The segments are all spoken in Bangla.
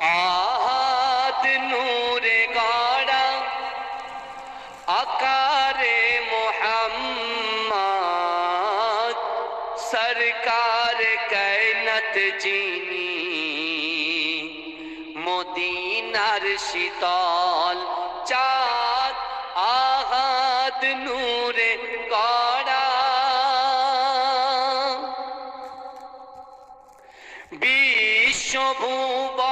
আহাত নূরে গড়া, আকারে মোহাম্মদ, সরকার কায়নাত যিনি, মদিনার শীতল চাঁদ আহাত নূরে গড়া। বিশ্বভুব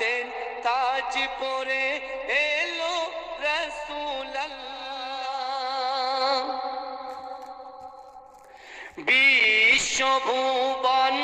হাতের তাজ পরে এলো রসুল বিশ্বভুবন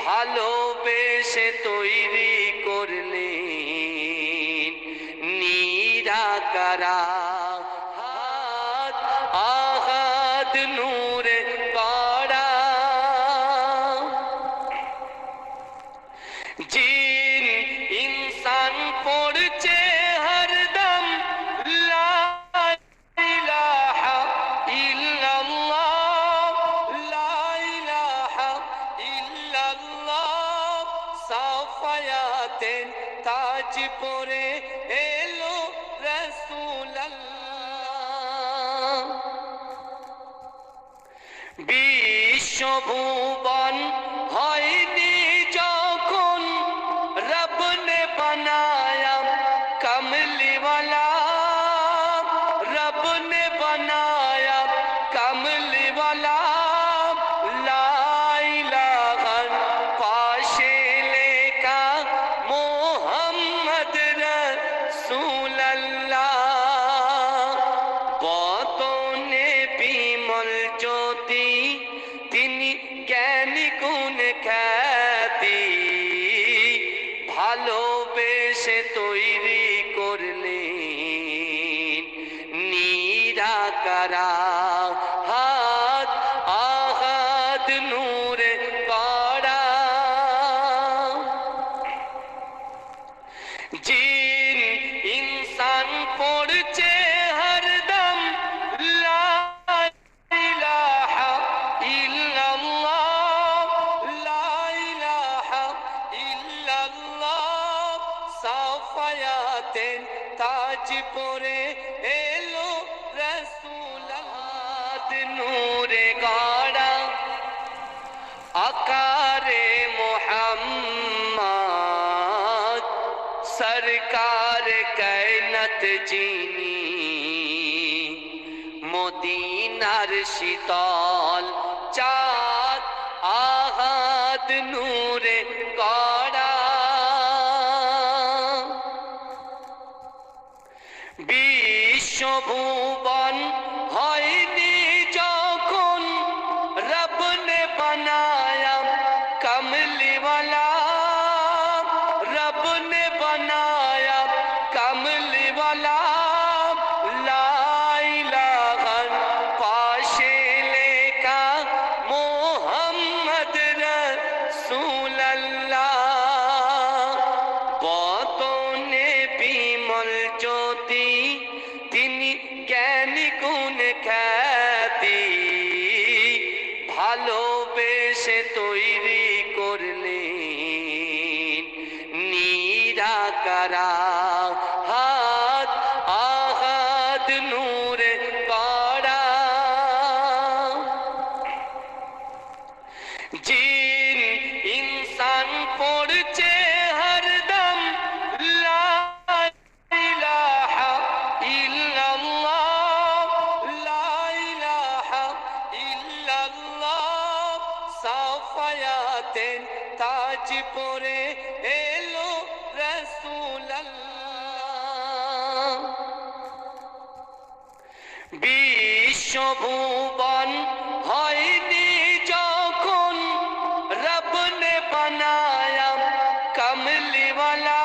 ভালোবেসে তৈরি হাতের তাজ পরে এলো রসুল্লাহ বিশ্বভুবন হয়নি كافر তাজ পরে এলো রসুলাদ নূরে গাড়া। আকারে মোহাম্মদ, সরকার কায়নত জিনি মদিনার শীতল চাঁদ আহাদ নূরে গাড়া। বিশ্বভুব ডাকারা বিশ্বভুবন হয়নি যখন রব নে বানায়া কমলিওয়ালা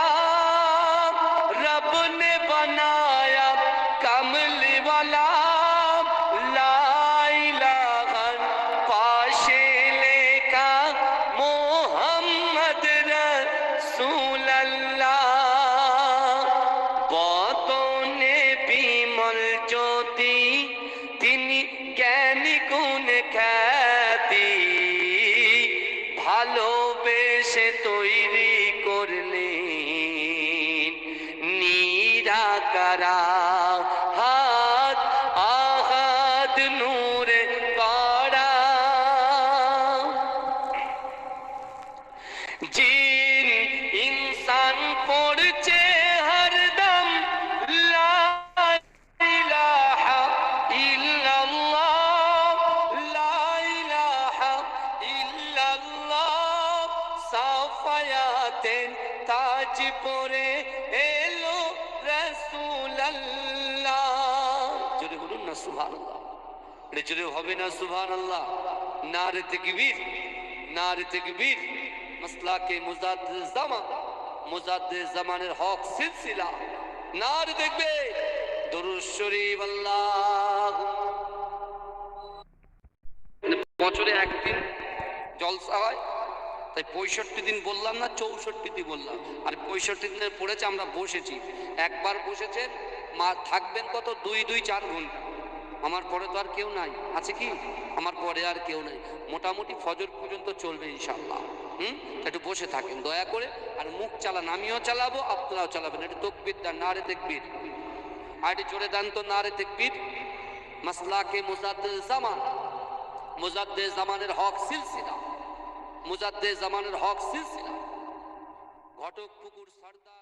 নিরাকারা হাত আহাদ নূরে পাড়া জিন ইনসান পড়ছে হরদম সাফায়াতের তাজ পরে রাসূলুল্লাহ জোরে বলুন না সুবহানাল্লাহ। এটা জোরে হবে না সুবহানাল্লাহ? নারে তাকবীর নারে তাকবীর। মাসলাকে মুজাদ্দিদ জামান মুজাদ্দিদ জামানের হক সিলসিলা। নারে দেখবে দরুদ আল্লাহ। বছরে একদিন জলসা হয়। তাই পঁয়ষট্টি দিন বললাম না, চৌষট্টি দিন বললাম। আর পঁয়ষট্টি দিনের পড়েছে, আমরা বসেছি। একবার বসেছেন মা থাকবেন কত? দুই দুই, চার ঘণ্টা। আমার পরে তো আর কেউ নাই। আছে কি? আমার পরে আর কেউ নাই। মোটামুটি ফজর পর্যন্ত চলবে ইনশাল্লাহ হুম? একটু বসে থাকেন, দয়া করে। আর মুখ চালান, আমিও চালাবো, আপনারাও চালাবেন। একটু তকবির দেন, নারে দেখবির আর একটু জোরে দেন তো, নারে দেখবির মাসলাকে মুজাদ্দিদ জামান। মুজাদ্দে জামানের হক সিলসিলা। মুজাদ্দে জামানের হক সিলসিলা। ঘটক পুকুর সর্দার